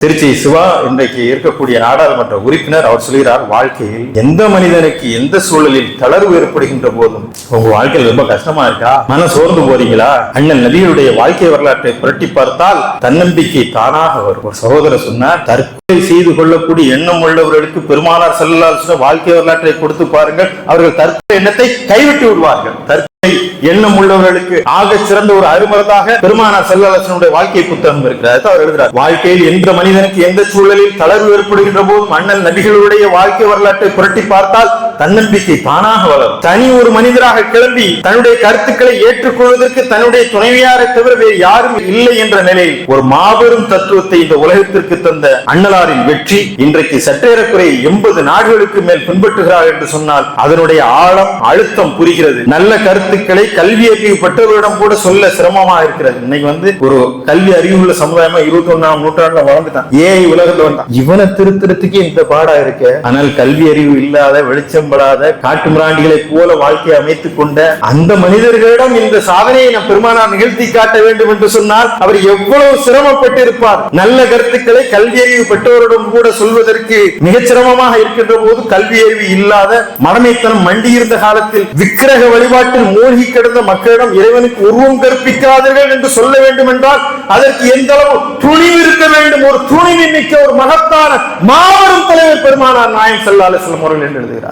திருச்சி சிவா இன்றைக்கு இருக்கக்கூடிய நாடாளுமன்ற உறுப்பினர் அவர் சொல்கிறார் வாழ்க்கையில் எந்த மனிதனுக்கு எந்த சூழலில் தளர்வு ஏற்படுகின்ற போதும் உங்க வாழ்க்கையில் ரொம்ப கஷ்டமா இருக்கா? மன சோர்ந்து போறீங்களா? அண்ணன் நபிகளுடைய வாழ்க்கை வரலாற்றை புரட்டி பார்த்தால் தன்னம்பிக்கை தானாக வரும். ஒரு சகோதரர் சொன்னார் தற்கொலை செய்து கொள்ளக்கூடிய எண்ணம் உள்ளவர்களுக்கு பெருமானார் செல்லால் வாழ்க்கை வரலாற்றை கொடுத்து பாருங்கள். அவர்கள் தற்கொலை எண்ணத்தை கைவிட்டு விடுவார்கள். தற்கொலை எண்ணம் உள்ளவர்களுக்கு ஆக சிறந்த ஒரு அருமருந்தாக பெருமானார் செல்லரசனுடைய வாழ்க்கை புத்தகம் இருக்கிறார் அவர் எழுதுகிறார் வாழ்க்கையில் எந்த மனிதனுக்கு எந்த சூழலில் தளர்வு ஏற்படுகின்ற போதும் அண்ணல் நபிகளுடைய வாழ்க்கை வரலாற்றை புரட்டி பார்த்தால் தன்னம்பிக்கை தானாக வளரும். தனி ஒரு மனிதராக கிளம்பி தன்னுடைய கருத்துக்களை ஏற்றுக்கொள்வதற்கு தன்னுடைய துணைவியாரை தவிர வேறு யாரும் இல்லை என்ற நிலையில் ஒரு மாபெரும் தத்துவத்தை இந்த உலகத்திற்கு தந்த அண்ணலாரின் வெற்றி இன்றைக்கு சற்றேறக்குறை எண்பது நாடுகளுக்கு மேல் பின்பற்றுகிறார் என்று சொன்னால் அதனுடைய ஆழம் அழுத்தம் புரிகிறது. நல்ல கருத்துக்களை கல்வி அறிவு பெற்றவர்களிடம் கூட சொல்ல சிரமமா இருக்கிறது. இன்னைக்கு வந்து ஒரு கல்வி அறிவுள்ள சமுதாயமா இருபத்தி ஒன்னாம் நூற்றாண்டுல வளர்ந்துட்டான். ஏஐ உலகத்துல வந்தான். இவனை திருத்துறதுக்கு இந்த பாடா இருக்கு. ஆனால் கல்வி அறிவு இல்லாத வெளிச்சம் வெளிச்சம்படாத காட்டு மிராண்டிகளைப் போல வாழ்க்கையை அமைத்துக் கொண்ட அந்த மனிதர்களிடம் இந்த சாதனையை நம் பெருமானார் நிகழ்த்தி காட்ட வேண்டும் என்று சொன்னால் அவர் எவ்வளவு சிரமப்பட்டு இருப்பார் நல்ல கருத்துக்களை கல்வி அறிவு பெற்றவரிடம் கூட சொல்வதற்கு மிகச் சிரமமாக இருக்கின்ற போது கல்வி அறிவு இல்லாத மடமைத்தனம் மண்டியிருந்த காலத்தில் விக்கிரக வழிபாட்டில் மூழ்கி கிடந்த மக்களிடம் இறைவனுக்கு உருவம் கற்பிக்காதீர்கள் என்று சொல்ல வேண்டும் என்றால் அதற்கு எந்த அளவு துணிவு இருக்க வேண்டும்? ஒரு துணிவு மிக்க ஒரு மகத்தான மாபெரும் தலைவர் பெருமானார் நாயம் செல்லாலிஸ்லம் அவர்கள் என்று எழுதுகிறார்.